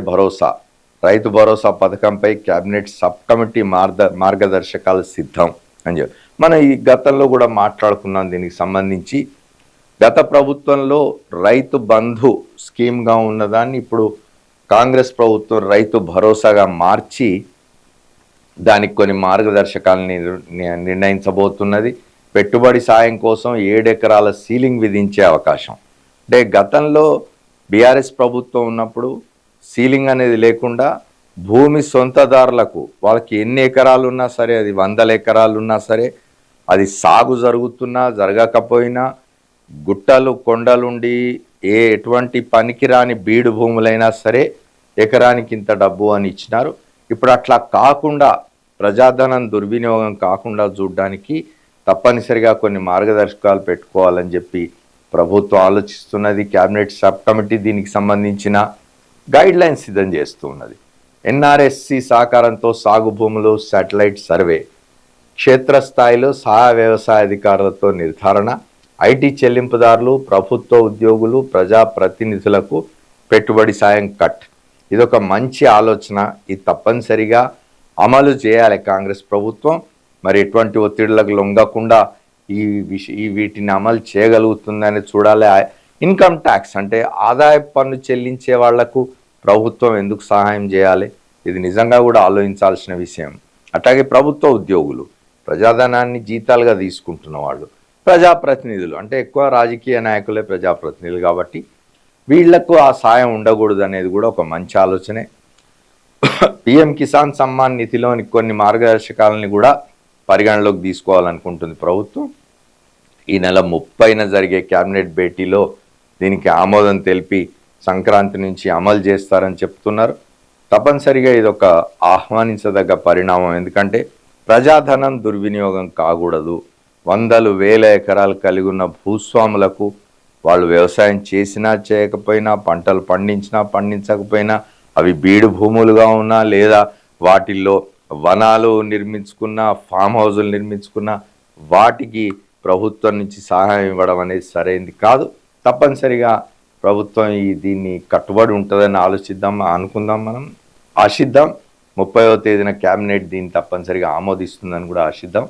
భరోసా. Rythu Bharosa పథకంపై cabinet sub committee మార్గ మార్గదర్శకాలు సిద్ధం అని చెప్పి. మనం ఈ గతంలో కూడా మాట్లాడుకున్నాం దీనికి సంబంధించి. గత ప్రభుత్వంలో రైతు బంధు స్కీమ్గా ఉన్నదాన్ని ఇప్పుడు కాంగ్రెస్ ప్రభుత్వం రైతు భరోసాగా మార్చి దానికి కొన్ని మార్గదర్శకాలను నిర్ణయించబోతున్నది. పెట్టుబడి సాయం కోసం ఏడెకరాల సీలింగ్ విధించే అవకాశం. అంటే గతంలో బీఆర్ఎస్ ప్రభుత్వం ఉన్నప్పుడు సీలింగ్ అనేది లేకుండా భూమి సొంతదారులకు వాళ్ళకి ఎన్ని ఎకరాలు ఉన్నా సరే అది వందల ఎకరాలు ఉన్నా సరే అది సాగు జరుగుతున్నా జరగకపోయినా గుట్టలు కొండలుండి ఏ ఎటువంటి పనికిరాని బీడు భూములైనా సరే ఎకరానికి ఇంత డబ్బు అని ఇచ్చినారు. ఇప్పుడు అట్లా కాకుండా ప్రజాధనం దుర్వినియోగం కాకుండా చూడడానికి తప్పనిసరిగా కొన్ని మార్గదర్శకాలు పెట్టుకోవాలని చెప్పి ప్రభుత్వం ఆలోచిస్తున్నది. క్యాబినెట్ సబ్ కమిటీ దీనికి సంబంధించిన గైడ్ లైన్స్ సిద్ధం చేస్తూ ఉన్నది ఎన్ఆర్ఎస్సి సహకారంతో సాగు భూములు శాటిలైట్ సర్వే క్షేత్రస్థాయిలో సహాయ వ్యవసాయ అధికారులతో నిర్ధారణ ఐటీ చెల్లింపుదారులు ప్రభుత్వ ఉద్యోగులు ప్రజాప్రతినిధులకు పెట్టుబడి సాయం కట్. ఇదొక మంచి ఆలోచన. ఇది తప్పనిసరిగా అమలు చేయాలి కాంగ్రెస్ ప్రభుత్వం. మరి ఎటువంటి ఒత్తిడులకు లొంగకుండా ఈ విష ఈ వీటిని అమలు చేయగలుగుతుందని చూడాలి. ఇన్కమ్ ట్యాక్స్ అంటే ఆదాయ పన్ను చెల్లించే వాళ్ళకు ప్రభుత్వం ఎందుకు సహాయం చేయాలి? ఇది నిజంగా కూడా ఆలోచించాల్సిన విషయం. అట్లాగే ప్రభుత్వ ఉద్యోగులు ప్రజాధనాన్ని జీతాలుగా తీసుకుంటున్న వాళ్ళు ప్రజాప్రతినిధులు అంటే ఎక్కువ రాజకీయ నాయకులే ప్రజాప్రతినిధులు కాబట్టి వీళ్ళకు ఆ సాయం ఉండకూడదు అనేది కూడా ఒక మంచి ఆలోచనే. పిఎం కిసాన్ సమ్మాన్ నిధిలోని కొన్ని మార్గదర్శకాలని కూడా పరిగణలోకి తీసుకోవాలనుకుంటుంది ప్రభుత్వం. ఈ నెల ముప్పైన జరిగే క్యాబినెట్ భేటీలో దీనికి ఆమోదం తెలిపి సంక్రాంతి నుంచి అమలు చేస్తారని చెప్తున్నారు. తప్పనిసరిగా ఇది ఒక ఆహ్వానించదగ్గ పరిణామం. ఎందుకంటే ప్రజాధనం దుర్వినియోగం కాకూడదు. వందలు వేల ఎకరాలు కలిగి ఉన్న భూస్వాములకు వాళ్ళు వ్యవసాయం చేసినా చేయకపోయినా పంటలు పండించినా పండించకపోయినా అవి బీడు భూములుగా ఉన్నా లేదా వాటిల్లో వనాలు నిర్మించుకున్న ఫామ్ హౌజులు నిర్మించుకున్న వాటికి ప్రభుత్వం నుంచి సహాయం ఇవ్వడం అనేది సరైనది కాదు. తప్పనిసరిగా ప్రభుత్వం ఈ దీన్ని కట్టుబడి ఉంటుందని ఆలోచిద్దాం అనుకుందాం మనం. ఆశిద్దాం. ముప్పైవ తేదీన కేబినెట్ దీన్ని తప్పనిసరిగా ఆమోదిస్తుందని కూడా ఆశిద్దాం.